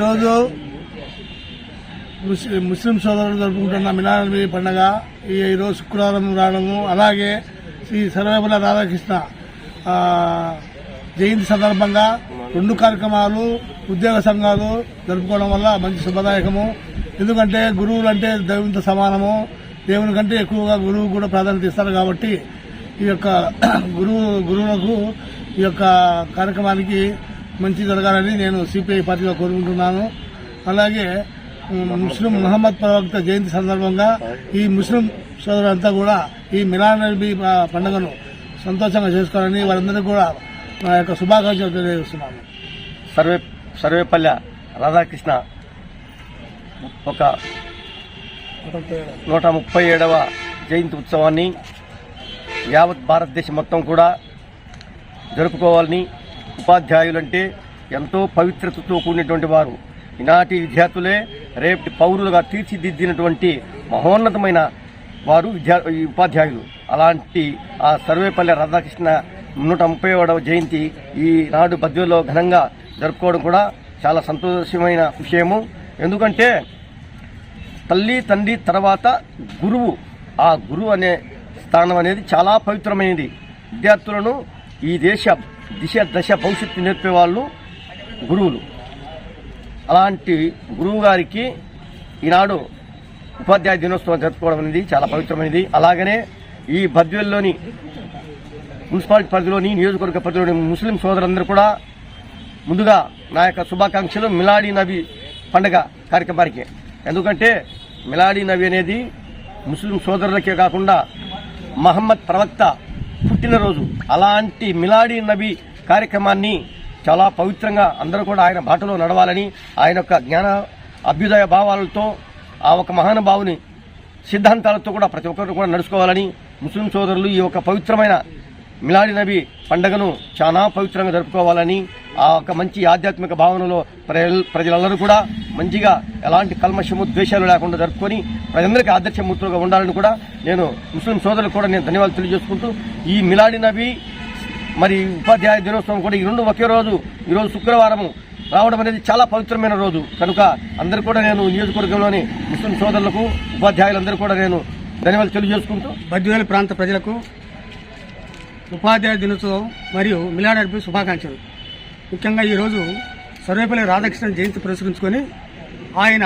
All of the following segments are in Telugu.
ఈరోజు ముస్లిం ముస్లిం సోదరులు జరుపుకుంటున్న మిలానబీ పండుగ ఈ ఈరోజు శుక్రవారం రావడము అలాగే శ్రీ సర్వేపల్లి రాధాకృష్ణ జయంతి సందర్భంగా రెండు కార్యక్రమాలు ఉద్యోగ సంఘాలు జరుపుకోవడం వల్ల మంచి శుభదాయకము. ఎందుకంటే గురువులు అంటే దైవంతో సమానము. దేవుని కంటే ఎక్కువగా గురువు కూడా ప్రాధాన్యత ఇస్తారు కాబట్టి ఈ యొక్క గురువు గురువులకు ఈ యొక్క కార్యక్రమానికి మంచి జరగాలని నేను సిపిఐ పార్టీలో కోరుకుంటున్నాను. అలాగే ముస్లిం మహమ్మద్ ప్రవక్త జయంతి సందర్భంగా ఈ ముస్లిం సోదరులంతా కూడా ఈ మిలాన్ నబీ పండుగను సంతోషంగా చేసుకోవాలని వారందరికీ కూడా నా యొక్క శుభాకాంక్షలు తెలియజేస్తున్నాను. సర్వే సర్వేపల్లె రాధాకృష్ణ ఒక నూట ముప్పై ఏడవ జయంతి ఉత్సవాన్ని యావత్ భారతదేశం మొత్తం కూడా జరుపుకోవాలని ఉపాధ్యాయులంటే ఎంతో పవిత్రతతో కూడినటువంటి వారు. ఈనాటి విద్యార్థులే రేపటి పౌరులుగా తీర్చిదిద్దినటువంటి మహోన్నతమైన వారు విద్యా ఈ ఉపాధ్యాయులు. అలాంటి ఆ సర్వేపల్లి రాధాకృష్ణ నూట ముప్పై ఏడవ జయంతి ఈనాడు బద్వేలో ఘనంగా జరుపుకోవడం కూడా చాలా సంతోషమైన విషయము. ఎందుకంటే తల్లి తండ్రి తర్వాత గురువు. ఆ గురువు అనే స్థానం అనేది చాలా పవిత్రమైనది. విద్యార్థులను ఈ దేశ దిశ దశ భవిష్యత్తు నేర్పేవాళ్ళు గురువులు. అలాంటి గురువు గారికి ఈనాడు ఉపాధ్యాయ దినోత్సవం జరుపుకోవడం అనేది చాలా పవిత్రమైనది. అలాగనే ఈ బద్వేల్లోని మున్సిపాలిటీ పరిధిలోని నియోజకవర్గ పరిధిలోని ముస్లిం సోదరులందరూ కూడా ముందుగా నా యొక్క శుభాకాంక్షలు. మిలాడీ నబీ పండుగ కార్యక్రమానికి. ఎందుకంటే మిలాడీ నబీ అనేది ముస్లిం సోదరులకే కాకుండా మహమ్మద్ ప్రవక్త పుట్టినరోజు. అలాంటి మిలాడీ నబీ కార్యక్రమాన్ని చాలా పవిత్రంగా అందరూ కూడా ఆయన బాటలో నడవాలని ఆయన యొక్క జ్ఞాన అభ్యుదయ భావాలతో ఆ ఒక మహానుభావుని సిద్ధాంతాలతో కూడా ప్రతి ఒక్కరు కూడా నడుచుకోవాలని ముస్లిం సోదరులు ఈ యొక్క పవిత్రమైన మిలాడి నబీ పండుగను చాలా పవిత్రంగా జరుపుకోవాలని ఆ ఒక మంచి ఆధ్యాత్మిక భావనలో ప్రజలందరూ కూడా మంచిగా ఎలాంటి కల్మషము ద్వేషాలు లేకుండా జరుపుకొని ప్రజలందరికీ ఆదర్శమూర్తులుగా ఉండాలని కూడా నేను ముస్లిం సోదరులకు కూడా నేను ధన్యవాదాలు తెలియజేసుకుంటూ ఈ మిలాడి నబీ మరి ఉపాధ్యాయ దినోత్సవం కూడా ఈ రెండు ఒకే రోజు ఈరోజు శుక్రవారము రావడం అనేది చాలా పవిత్రమైన రోజు. కనుక అందరూ కూడా నేను నియోజకవర్గంలోని ముస్లిం సోదరులకు ఉపాధ్యాయులందరూ కూడా నేను ధన్యవాదాలు తెలియజేసుకుంటూ బద్వేలు ప్రాంత ప్రజలకు ఉపాధ్యాయ దినోత్సవం మరియు మిలాడర్పి శుభాకాంక్షలు. ముఖ్యంగా ఈరోజు సర్వేపల్లి రాధాకృష్ణన్ జయంతి పురస్కరించుకొని ఆయన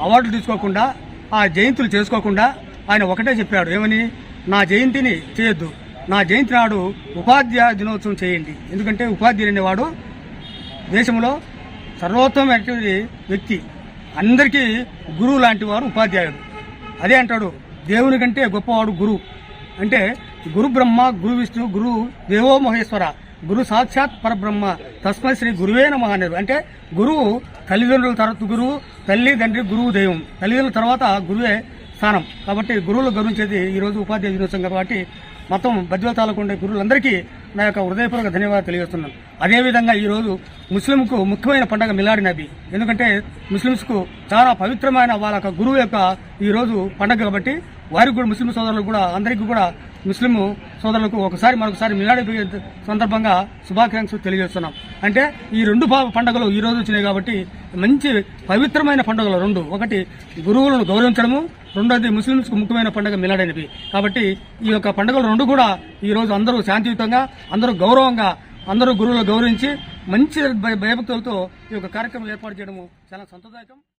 అవార్డులు తీసుకోకుండా ఆ జయంతులు చేసుకోకుండా ఆయన ఒకటే చెప్పాడు ఏమని? నా జయంతిని చేయొద్దు. నా జయంతి నాడు ఉపాధ్యాయ దినోత్సవం చేయండి. ఎందుకంటే ఉపాధ్యాయుడు అనేవాడు దేశంలో సర్వోత్తమైనటువంటి వ్యక్తి. అందరికీ గురువు లాంటి వారు ఉపాధ్యాయుడు. అదే అంటాడు దేవుని కంటే గొప్పవాడు గురువు. అంటే గురు బ్రహ్మ గురు విష్ణు గురు దేవో మహేశ్వర గురు సాక్షాత్ పరబ్రహ్మ. తస్మై శ్రీ గురువే నమ అన్నారు. అంటే గురువు తల్లిదండ్రుల తర్వాత గురువు తల్లి తండ్రి గురువు దైవం. తల్లిదండ్రుల తర్వాత గురువే స్థానం. కాబట్టి గురువులు గౌరవించేది ఈ రోజు ఉపాధ్యాయ దినోత్సవం కాబట్టి మొత్తం బద్వేల తాలూకు ఉండే గురువులందరికీ నా యొక్క హృదయపూర్వక ధన్యవాదాలు తెలియజేస్తున్నాను. అదేవిధంగా ఈరోజు ముస్లింకు ముఖ్యమైన పండుగ మిలాడి నబీ. ఎందుకంటే ముస్లిమ్స్కు చాలా పవిత్రమైన వాళ్ళ యొక్క గురువు యొక్క ఈరోజు పండుగ కాబట్టి వారికి కూడా ముస్లిం సోదరులకు కూడా అందరికీ కూడా ముస్లిం సోదరులకు ఒకసారి మరొకసారి మిలాడి సందర్భంగా శుభాకాంక్షలు తెలియజేస్తున్నాం. అంటే ఈ రెండు పండుగలు ఈ రోజు వచ్చినాయి కాబట్టి మంచి పవిత్రమైన పండుగలు రెండు. ఒకటి గురువులను గౌరవించడము రెండోది ముస్లింస్కు ముఖ్యమైన పండుగ మిలాడైనవి. కాబట్టి ఈ యొక్క పండుగలు రెండు కూడా ఈ రోజు అందరూ శాంతియుతంగా అందరూ గౌరవంగా అందరూ గురువులు గౌరవించి మంచి భయ- భయభక్తులతో ఈ యొక్క కార్యక్రమం ఏర్పాటు చేయడము చాలా సంతోదాయకం